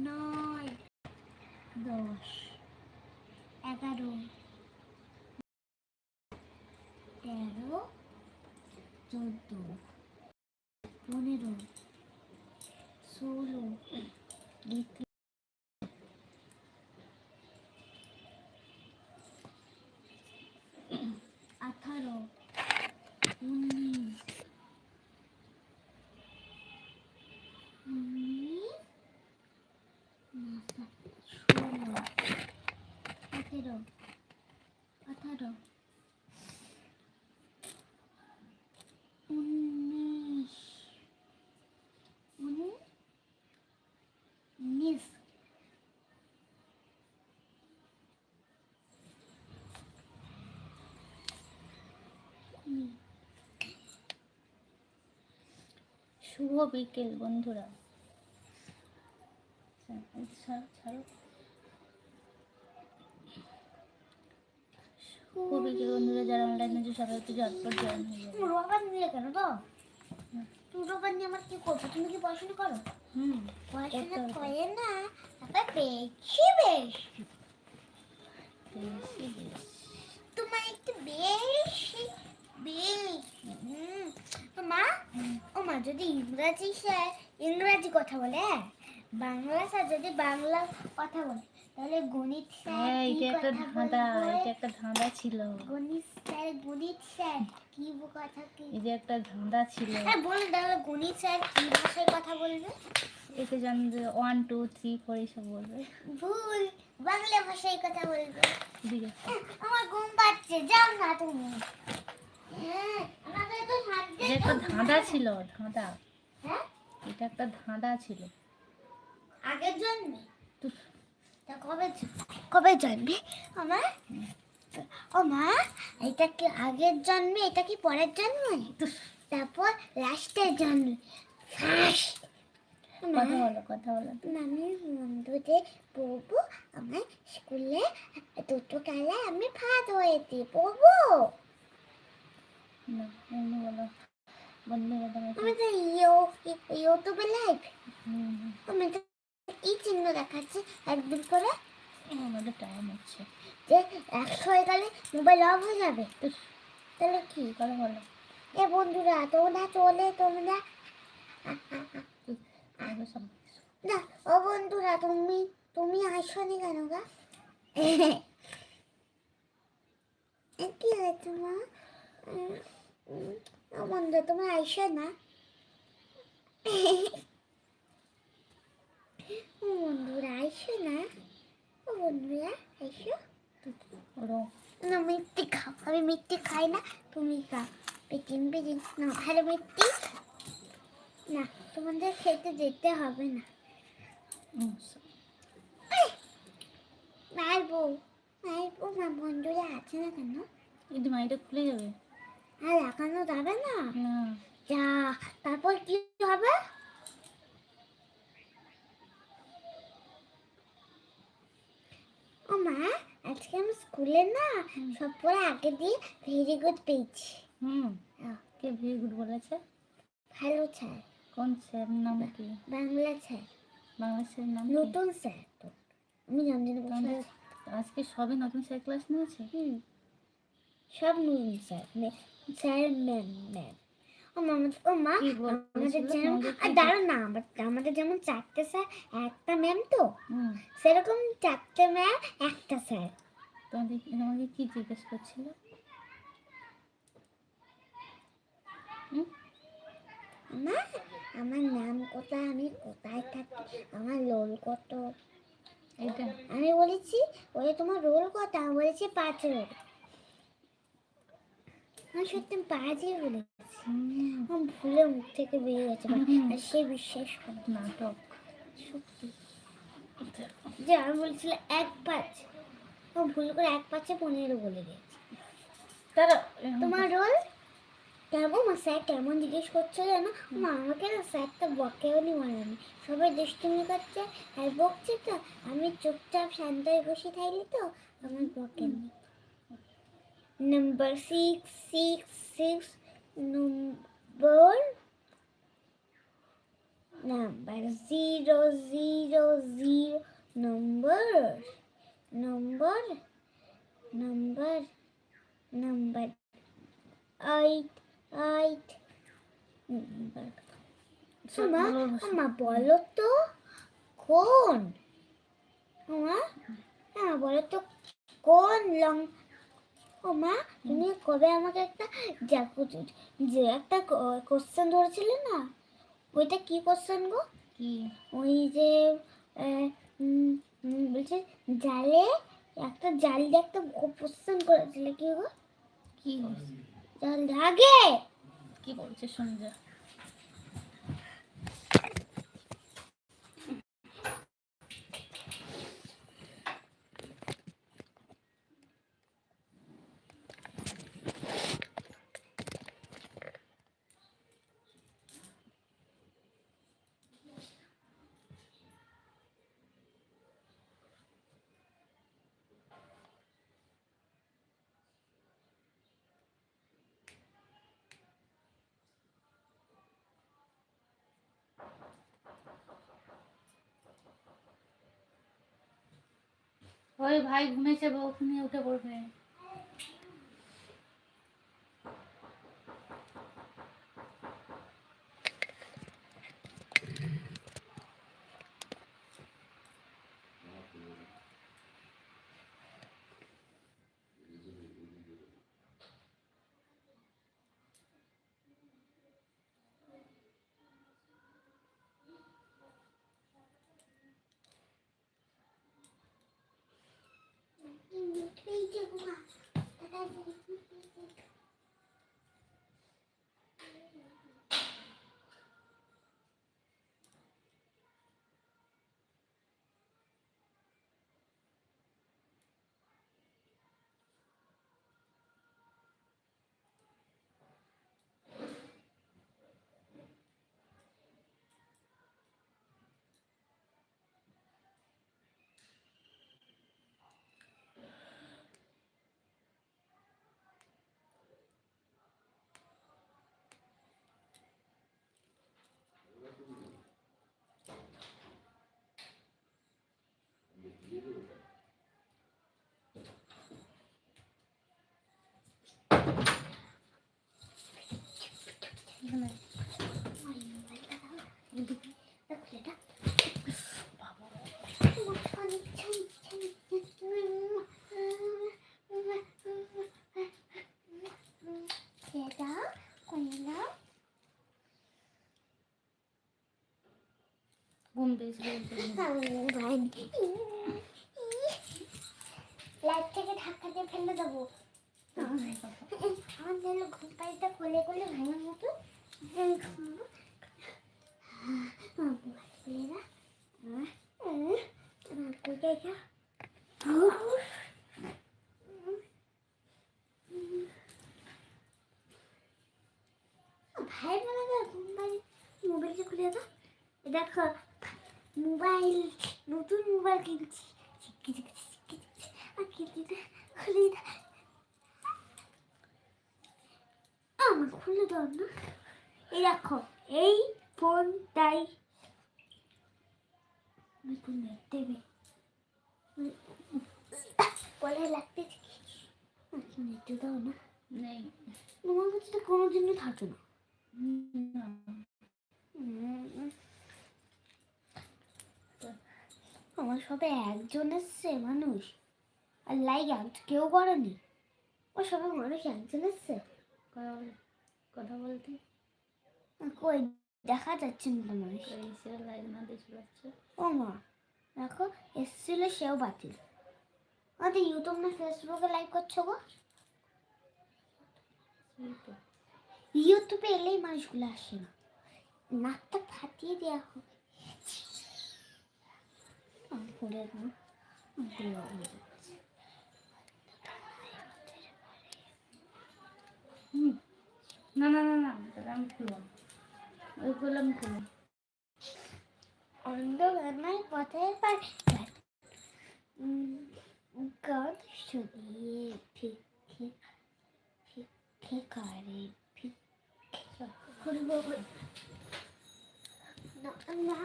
নয় দশ এগারো শুভ বিকেল বন্ধুরা। আচ্ছা, শুভ বিকেল বন্ধুরা। যারা অনলাইনে আছে সবাই একটু ঝটপট জয়েন হয়ে যাবে। কেন তো? আমার কি করছ? তুমি কি পড়াশোনা করো? হুম পড়াশোনা করে না। তারপর বেশি বেশ। বেশি বেশ। তোমার একটু বেশি বেশি। হুম। মা? ও মা যদি ইংরাজি স্যার ইংরাজি কথা বলে হ্যাঁ, বাংলা স্যার যদি বাংলা কথা বলে তাহলে গণিত স্যার হ্যাঁ এটা একটা ধাঁধা এটা একটা ধাঁধা ছিল। গণিত স্যার গণিত স্যার কি কথা কি? এই যে একটা ধাঁধা ছিল। হ্যাঁ বলুন তাহলে গণিত স্যার কি ভাষায় কথা বলবে? এতে জানবে ওয়ান টু থ্রি ফোর এইসব বলবে। ভুল বাংলা ভাষায় কথা বলবে। দিকে আমার ঘুম পাচ্ছে যাও না তুমি। হ্যাঁ, এটা একটা ধাঁধা ছিল ধাঁধা। হ্যাঁ? এটা একটা ধাঁধা ছিল। আগের জন্মে? কবে কবে জন্মে? আমার ও মা এটা কি আগের জন্মে? এটা কি পরের জন্মে? তারপর লাস্টের জন্মে। ফার্স্ট। কথা বলো কথা বলো। আমি বন্ধুতে পড়ব আমার স্কুলে দুটো আমি ভাত হয়েছি পড়ব না বলো। বন্ধু বলো আমি তো ইউ ইউটিউবে লাইভ হুম আমি তো কি চিহ্ন দেখাচ্ছে একদিন করে। আমাদের টাইম হচ্ছে। যে একশো হয়ে গেলে মোবাইল অফ হয়ে যাবে। তাহলে কি? কথা বলো। এ বন্ধুরা তোমরা চলে তোমরা না ও বন্ধুরা তুমি তুমি আসনি কেন গা? কি হয়েছে মা? উম, উম, ও বন্ধু তুমি আইসো না। ও বন্ধুরা আইসো না। ও বন্ধুরা আইসো। না মিষ্টি খাও। আমি মিষ্টি খাই না তুমি খাও। পেটিং পেটিং না ভালো মিষ্টি। না তোমাদের খেতে যেতে হবে না। মারবো মারবো না বন্ধুরা আছে না কেন? এই মাইটা খুলে যাবে। আর লাগানো যাবে না? না। যা তারপর কি হবে? ও মা আজকে আমি স্কুলে না সব পরে আগে দিয়ে ভেরি গুড পেয়েছি। হুম। কে ভেরি গুড বলেছে? ভালো স্যার। কোন স্যার? নাম কি? বাংলা স্যার। বাংলা স্যার নাম নতুন স্যার তো। আমি তোমাদের আছি। আজকে সবে নতুন স্যার ক্লাস নিয়েছে? হুম। সব নতুন স্যার। মে- ম্যাম ম্যাম ও মামা ও মা আমাদের যেমন আর কি- না আমার- আমাদের যেমন চারটে স্যার একটা ম্যাম তো। সেরকম চারটে ম্যাম একটা স্যার। তোমাদের তোমাকে কি জিজ্ঞেস করছিল? হুম? আমার আমার নাম কোথায় আমি কোথায় থাকি আমার রোল কত? আমি বলেছি ওই তোমার রোল কত? আমি বলেছি পাঁচ রোল আমি সত্যি পাঁচই বলেছি। আমার ভুলে মুখ থেকে বেরিয়ে গেছে আর সে বিশ্বাস করে নাটক। সত্যি। যে আমি বলছিলাম এক পাঁচ। ও ভুল করে এক পাঁচে পনেরো বলে গেছে। তারা তোমার রোল কেমন? মা স্যার কেমন জিজ্ঞেস করছ জানো? মা আমাকে না স্যারটা বকেও নি মারানি সবাই দুষ্টুমি করছে। আর বকছে তো। আমি চুপচাপ শান্ত হয়ে বসে থাকলি তো আমার বকেনি। number six six six number number zero zero zero number number number number eight eight number আমা আমা বলো তো কোন আমা আমা বলো তো কোন লং ও মা তুমি কবে আমাকে একটা যা- যে একটা কোশ্চেন ধরেছিলে না? ওইটা কি কোশ্চেন গো? কি? ওই যে বলছে জালে একটা জাল দিয়ে একটা কোশ্চেন করেছিলে কি গো? কি? জাল আগে? কি বলছে শুনে যা ওই ভাই ঘুমিয়েছে বউ উঠে পড়বে। Chơi 灯 ঘুম পেয়েছিল লাইট থেকে ধাক্কা দিয়ে ফেলে দেবো। আমার ঘুম পাড়িটা কোলে কোলে ভাঙার মতো। ভাই বলে না ঘুম পাড়ি মোবাইলটা খুলে দাও। দেখো, মোবাইল, নতুন মোবাইল কিনছি। শিখি শিখি আর কিনতে দে খুলে দে আমার খুলে দাও না। এই দেখো এই ফোনটাই দেবে। বলে লাগতে নেটে দাও না। নেই। তোমার কাছে তো কোনো দিনই থাকে না না। আমার সবে একজন এসছে মানুষ। আর লাইক এক কেউ করেনি। ও সবাই মানুষ একজন এসছে। কথা বল- কথা বলতে। কই দেখা যাচ্ছে না তো মানুষ। লাইক না ও মা দেখো এসছিল সেও বাতিল। আমাদের ইউটিউব না ফেসবুকে লাইক করছ গো। ইউটিউবে এলেই মানুষগুলো আসে না। নাকটা ফাটিয়ে দেওয়া হবে আমি করে দেবো আমি করে দেবো। হুম। না না না না তাহলে আমি খুলবো। ওই করলে আমি খুলবো। অন্ধকার পথের পার গান শুনিয়ে ফিকে ফিকে করে, ফিকে খুলবো না না